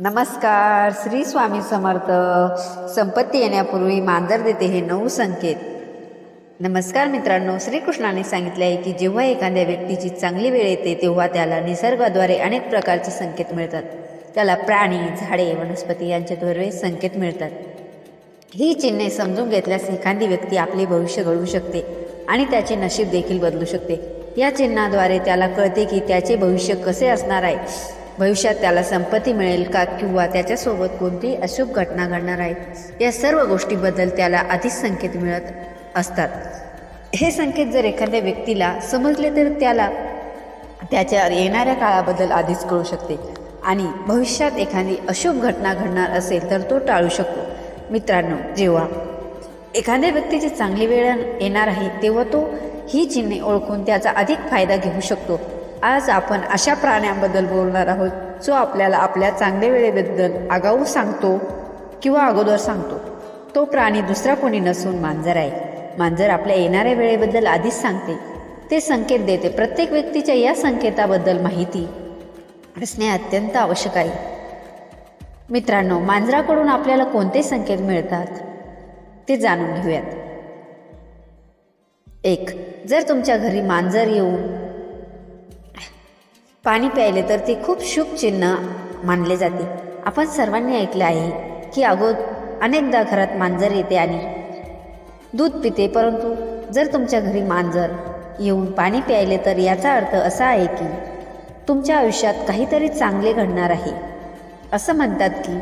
नमस्कार श्री स्वामी समर्थ. संपत्ती येण्यापूर्वी मांजर देते हे नऊ संकेत. नमस्कार मित्रांनो श्रीकृष्णाने सांगितले आहे की जेव्हा एखाद्या व्यक्तीची चांगली वेळ येते तेव्हा त्याला निसर्गाद्वारे अनेक प्रकारचे संकेत मिळतात. त्याला प्राणी झाडे वनस्पती यांच्याद्वारे संकेत मिळतात. ही चिन्हे समजून घेतल्यास एखादी व्यक्ती आपले भविष्य घडवू शकते आणि त्याचे नशीब देखील बदलू शकते. या चिन्हाद्वारे त्याला कळते की त्याचे भविष्य कसे असणार आहे. भविष्यात त्याला संपत्ती मिळेल का किंवा त्याच्यासोबत कोणतीही अशुभ घटना घडणार आहेत या सर्व गोष्टीबद्दल त्याला आधीच संकेत मिळत असतात. हे संकेत जर एखाद्या व्यक्तीला समजले तर त्याला त्याच्या येणाऱ्या काळाबद्दल आधीच कळू शकते. आणि भविष्यात एखादी अशुभ घटना घडणार असेल तर तो टाळू शकतो. मित्रांनो जेव्हा एखाद्या व्यक्तीची चांगली वेळ येणार आहे तेव्हा तो ही चिन्हे ओळखून त्याचा अधिक फायदा घेऊ शकतो. आज आपण अशा प्राण्यांबद्दल बोलणार आहोत जो आपल्याला आपल्या चांगल्या वेळेबद्दल आगाऊ सांगतो किंवा अगोदर सांगतो. तो प्राणी दुसरा कोणी नसून मांजर आहे. मांजर आपल्या येणाऱ्या वेळेबद्दल आधीच सांगते. ते संकेत देते. प्रत्येक व्यक्तीच्या या संकेताबद्दल माहिती असणे अत्यंत आवश्यक आहे. मित्रांनो मांजराकडून आपल्याला कोणते संकेत मिळतात ते जाणून घेऊयात. एक जर तुमच्या घरी मांजर येऊन पाणी प्यायले तर ते खूप शुभ चिन्ह मानले जाते. आपण सर्वांनी ऐकले आहे की अगोद अनेकदा घरात मांजर येते आणि दूध पिते परंतु जर तुमच्या घरी मांजर येऊन पाणी प्यायले तर याचा अर्थ असा आहे की तुमच्या आयुष्यात काहीतरी चांगले घडणार आहे. असं म्हणतात की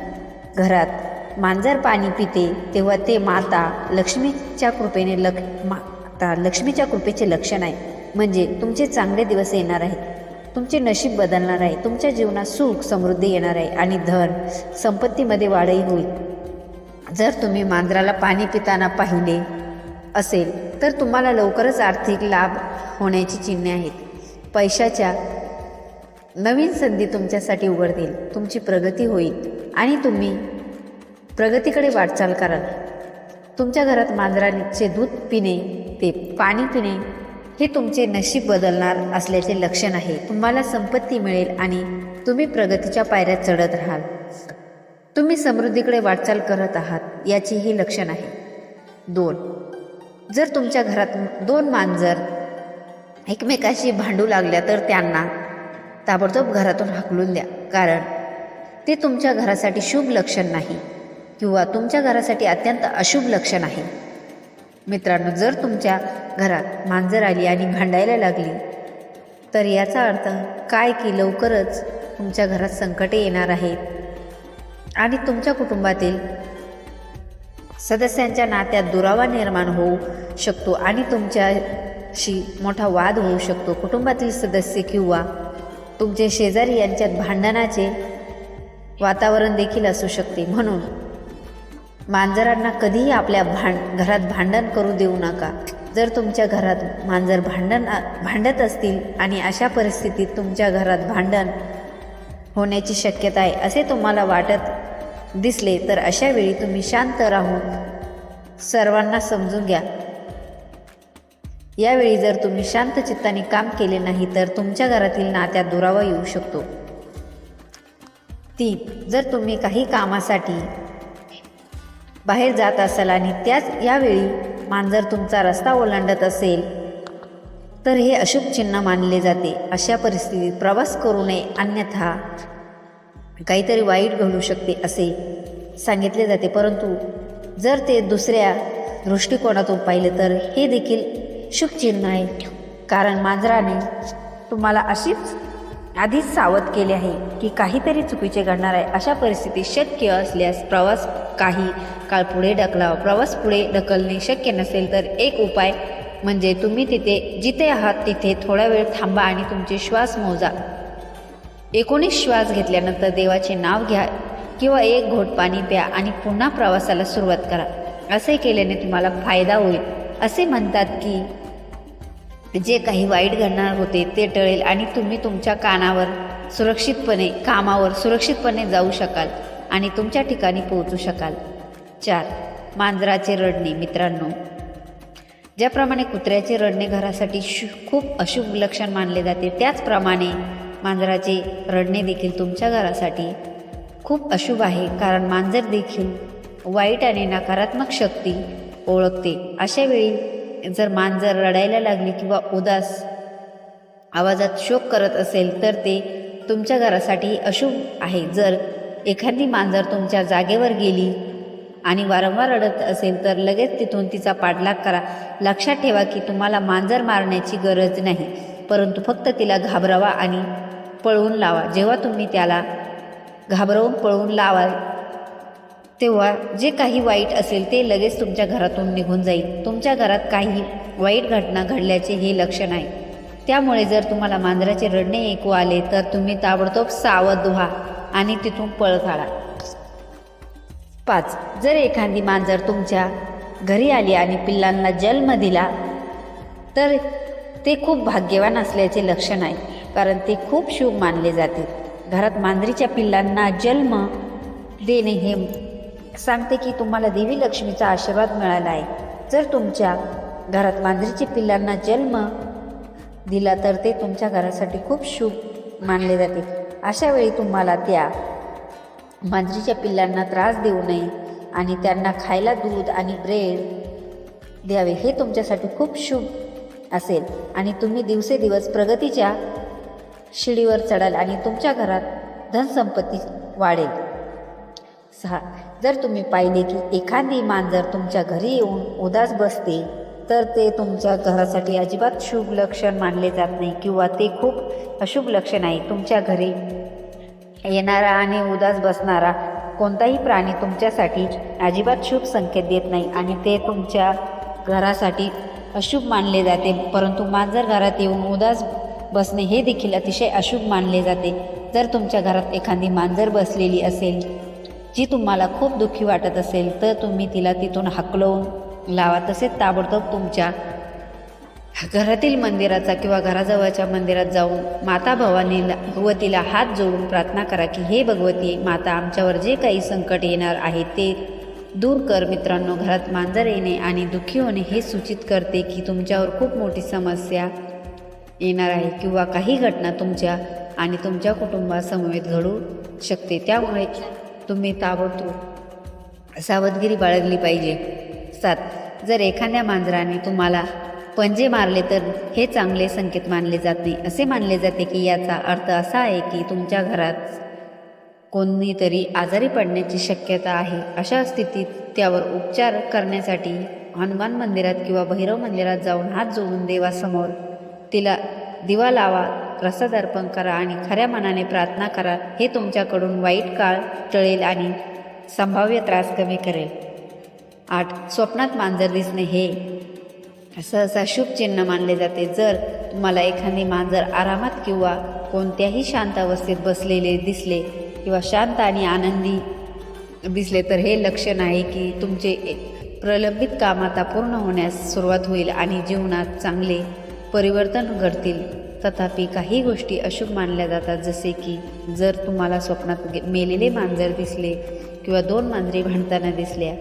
घरात मांजर पाणी पिते तेव्हा ते माता लक्ष्मीच्या कृपेने लक्ष माता लक्ष्मीच्या कृपेचे लक्षण आहे. म्हणजे तुमचे चांगले दिवस येणार आहेत. तुमचे नशीब बदलणार आहे. तुमच्या जीवनात सुख समृद्धी येणार आहे आणि धन संपत्तीमध्ये वाढही होईल. जर तुम्ही मांजराला पाणी पिताना पाहिले असेल तर तुम्हाला लवकरच आर्थिक लाभ होण्याची चिन्हे आहेत. पैशाच्या नवीन संधी तुमच्यासाठी उघडतील. तुमची प्रगती होईल आणि तुम्ही प्रगतीकडे वाटचाल कराल. तुमच्या घरात मांजराचे दूध पिणे ते पाणी पिणे हे तुमचे नशीब बदलणार असल्याचे लक्षण आहे. तुम्हाला संपत्ती मिळेल आणि तुम्ही प्रगतीच्या पायऱ्यात चढत राहाल. तुम्ही समृद्धीकडे वाटचाल करत आहात याचे हे लक्षण आहे. दोन. जर तुमच्या घरात दोन मांजर एकमेकाशी भांडू लागल्या तर त्यांना ताबडतोब घरातून हाकलून द्या. कारण ते तुमच्या घरासाठी शुभ लक्षण नाही किंवा तुमच्या घरासाठी अत्यंत अशुभ लक्षण आहे. मित्रांनो जर तुमच्या घरात मांजर आली आणि भांडायला लागली तर याचा अर्थ काय की लवकरच तुमच्या घरात संकटे येणार आहेत. आणि तुमच्या कुटुंबातील सदस्यांच्या नात्यात दुरावा निर्माण होऊ शकतो आणि तुमच्याशी मोठा वाद होऊ शकतो. कुटुंबातील सदस्य किंवा तुमचे शेजारी यांच्यात भांडणाचे वातावरण देखील असू शकते. म्हणून मांजरांना कधीही आपल्या भांड घरात भांडण करू देऊ नका. जर तुमच्या घरात मांजर भांडण भांडत असतील आणि अशा परिस्थितीत तुमच्या घरात भांडण होण्याची शक्यता आहे असे तुम्हाला वाटत दिसले तर अशा वेळी तुम्ही शांत राहून सर्वांना समजून घ्या. यावेळी जर तुम्ही शांत चित्ताने काम केले नाही तर तुमच्या घरातील नात्यात दुरावा येऊ शकतो. तीन जर तुम्ही काही कामासाठी बाहेर जात असाल आणि त्याच यावेळी मांजर तुमचा रस्ता ओलांडत असेल तर हे अशुभ चिन्ह मानले जाते. अशा परिस्थितीत प्रवास करू नये अन्यथा काहीतरी वाईट घडू शकते असे सांगितले जाते. परंतु जर ते दुसऱ्या दृष्टिकोनातून पाहिले तर हे देखील शुभचिन्ह आहे. कारण मांजराने तुम्हाला अशीच आधीच सावध केले आहे की काहीतरी चुकीचे घडणार आहे. अशा परिस्थितीत शक्य असल्यास प्रवास काही काळ पुढे ढकलावा. प्रवास पुढे ढकलणे शक्य नसेल तर एक उपाय म्हणजे तुम्ही तिथे जिथे आहात तिथे थोडा वेळ थांबा आणि तुमचे श्वास मोजा. एकोणीस श्वास घेतल्यानंतर देवाचे नाव घ्या किंवा एक घोट पाणी प्या आणि पुन्हा प्रवासाला सुरुवात करा. असे केल्याने तुम्हाला फायदा होईल. असे म्हणतात की जे काही वाईट घडणार होते ते टळेल आणि तुम्ही तुमच्या कानावर सुरक्षितपणे कामावर सुरक्षितपणे जाऊ शकाल आणि तुमच्या ठिकाणी पोहोचू शकाल. चार मांजराचे रडणे. मित्रांनो ज्याप्रमाणे कुत्र्याचे रडणे घरासाठी शु खूप अशुभ लक्षण मानले जाते त्याचप्रमाणे मांजराचे रडणे देखील तुमच्या घरासाठी खूप अशुभ आहे कारण मांजर देखील वाईट आणि नकारात्मक शक्ती ओळखते. अशा वेळी जर मांजर रडायला लागली किंवा उदास आवाजात शोक करत असेल तर ते तुमच्या घरासाठी अशुभ आहे. जर एखादी मांजर तुमच्या जागेवर गेली आणि वारंवार रडत असेल तर लगेच तिथून तिचा पाठलाग करा. लक्षात ठेवा की तुम्हाला मांजर मारण्याची गरज नाही परंतु फक्त तिला घाबरावा आणि पळवून लावा. जेव्हा तुम्ही त्याला घाबरवून पळवून लावाल तेव्हा जे काही वाईट असेल ते लगेच तुमच्या घरातून निघून जाईल. तुमच्या घरात काही वाईट घटना घडल्याचे हे लक्षण आहे. त्यामुळे जर तुम्हाला मांजराचे रडणे ऐकू आले तर तुम्ही ताबडतोब सावध व्हा आणि तिथून पळ काढा. पाच. जर एखादी मांजर तुमच्या घरी आली आणि पिल्लांना जन्म दिला तर ते खूप भाग्यवान असल्याचे लक्षण आहे कारण ते खूप शुभ मानले जाते. घरात मांजरीच्या पिल्लांना जन्म देणे हे सांगते की तुम्हाला देवी लक्ष्मीचा आशीर्वाद मिळाला आहे. जर तुमच्या घरात मांजरीच्या पिल्लांना जन्म दिला तर ते तुमच्या घरासाठी खूप शुभ मानले जाते. अशा वेळी तुम्हाला त्या मांजरीच्या पिल्लांना त्रास देऊ नये आणि त्यांना खायला दूध आणि ब्रेड द्यावे. हे तुमच्यासाठी खूप शुभ असेल. आणि तुम्ही दिवसेदिवस प्रगतीच्या शिडीवर चढाल आणि तुमच्या घरात धनसंपत्ती वाढेल. सहा. जर तुम्ही पाहिले की एखादी मांजर तुमच्या घरी येऊन उदास बसते तर ते तुमच्या घरासाठी अजिबात शुभ लक्षण मानले जात नाही किंवा ते खूप अशुभ लक्षण आहे. तुमच्या घरी येणारा आणि उदास बसणारा कोणताही प्राणी तुमच्यासाठी अजिबात शुभ संकेत देत नाही आणि ते तुमच्या घरासाठी अशुभ मानले जाते. परंतु मांजर घरात येऊन उदास बसणे हे देखील अतिशय अशुभ मानले जाते. जर तुमच्या घरात एखादी मांजर बसलेली असेल जी तुम्हाला खूप दुःखी वाटत असेल तर तुम्ही तिला तिथून हकलवून लावा. तसेच ताबडतोब तुमच्या घरातील मंदिराचा किंवा घराजवळच्या मंदिरात जाऊन माता भवानीला भगवतीला हात जोडून प्रार्थना करा की हे भगवती माता आमच्यावर जे काही संकट येणार आहे ते दूर कर मित्रांनो. घरात मांजर येणे आणि दुःखी होणे हे सूचित करते की तुमच्यावर खूप मोठी समस्या येणार आहे किंवा काही घटना तुमच्या आणि तुमच्या कुटुंबासमवेत घडू शकते. त्यामुळे तुम्ही ताबडतोब सावधगिरी बाळगली पाहिजे. सात जर एखाद्या मांजराने तुम्हाला पंजे मारले तर हे चांगले संकेत मानले जात नाही. असे मानले जाते की याचा अर्थ असा आहे की तुमच्या घरात कोणीतरी आजारी पडण्याची शक्यता आहे. अशा स्थितीत त्यावर उपचार करण्यासाठी हनुमान मंदिरात किंवा भैरव मंदिरात जाऊन हात जोडून देवासमोर तिला दिवा लावा. प्रसाद अर्पण करा आणि खऱ्या मनाने प्रार्थना करा. हे तुमच्याकडून वाईट काळ टळेल आणि संभाव्य त्रास कमी करेल. आठ स्वप्नात मांजर दिसणे हे सहसा शुभ चिन्ह मानले जाते. जर तुम्हाला एखादी मांजर आरामात किंवा कोणत्याही शांत अवस्थेत बसलेले दिसले किंवा शांत आणि आनंदी दिसले तर हे लक्षण आहे की तुमचे प्रलंबित काम आता पूर्ण होण्यास सुरुवात होईल आणि जीवनात चांगले परिवर्तन घडतील. तथापि काही गोष्टी अशुभ मानल्या जातात जसे की जर तुम्हाला स्वप्नात मेलेले मांजर दिसले किंवा दोन मांजरी भांडताना दिसल्या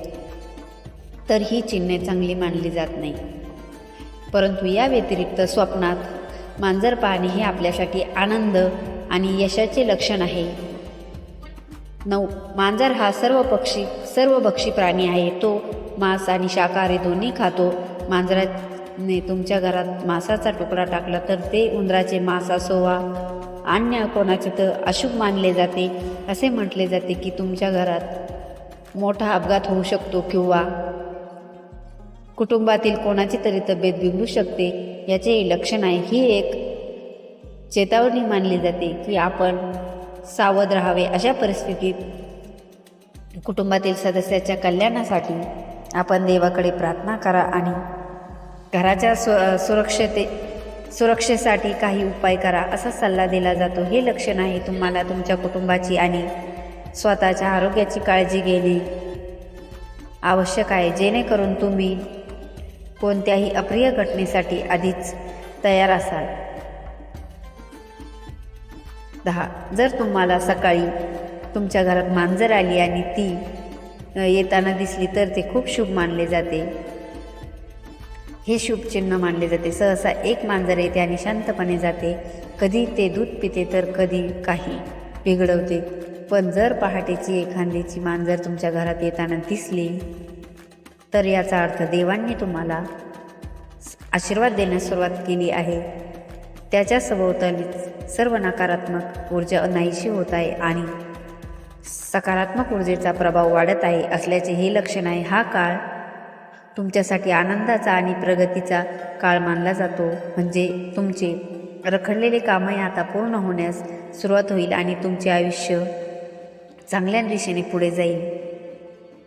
तर ही चिन्हे चांगली मानली जात नाही. परंतु या व्यतिरिक्त स्वप्नात मांजर पाहणे हे आपल्यासाठी आनंद आणि यशाचे लक्षण आहे. नऊ मांजर हा सर्व पक्षी सर्व पक्षी प्राणी आहे. तो मांस आणि शाकाहारी दोन्ही खातो. मांजरा ने तुमच्या घरात मांसाचा तुकडा टाकला तर ते उंदराचे मांस असो वा अन्य कोणाचे तर अशुभ मानले जाते असे म्हटले जाते की तुमच्या घरात मोठा अपघात होऊ शकतो किंवा कुटुंबातील कोणाची तरी तब्येत बिघडू शकते याचे लक्षण आहे. ही एक चेतावणी मानली जाते की आपण सावध राहावे. अशा परिस्थितीत कुटुंबातील सदस्याच्या कल्याणासाठी आपण देवाकडे प्रार्थना करा आणि घराच्या सु सुरक्षते सुरक्षेसाठी काही उपाय करा असा सल्ला दिला जातो. हे लक्षण आहे तुम्हाला तुमच्या कुटुंबाची आणि स्वतःच्या आरोग्याची काळजी घेणे आवश्यक आहे. जेणेकरून तुम्ही कोणत्याही अप्रिय घटनेसाठी आधीच तयार असाल. दहा. जर तुम्हाला सकाळी तुमच्या घरात मांजर आली आणि ती येताना दिसली तर ते खूप शुभ मानले जाते. हे शुभचिन्ह मानले जाते. सहसा एक मांजर येते आणि शांतपणे जाते. कधी ते दूध पिते तर कधी काही बिघडवते. पण जर पहाटेची एखाद्याची मांजर तुमच्या घरात येताना दिसली तर याचा अर्थ देवांनी तुम्हाला आशीर्वाद देण्यास सुरुवात केली आहे. त्याच्या सभोवताली सर्व नकारात्मक ऊर्जा नाहीशी होत आहे आणि सकारात्मक ऊर्जेचा प्रभाव वाढत आहे असल्याचे हे लक्षण आहे. हा काळ तुमच्यासाठी आनंदाचा आणि प्रगतीचा काळ मानला जातो. म्हणजे तुमचे रखडलेले कामही आता पूर्ण होण्यास सुरुवात होईल आणि तुमचे आयुष्य चांगल्या दिशेने पुढे जाईल.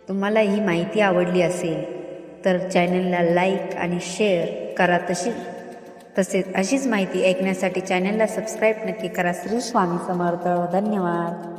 तुम्हाला ही माहिती आवडली असेल तर चॅनलला लाईक आणि शेअर करा तशी तसेच अशीच माहिती ऐकण्यासाठी चॅनलला सबस्क्राईब नक्की करा. श्री स्वामी समर्थ. धन्यवाद.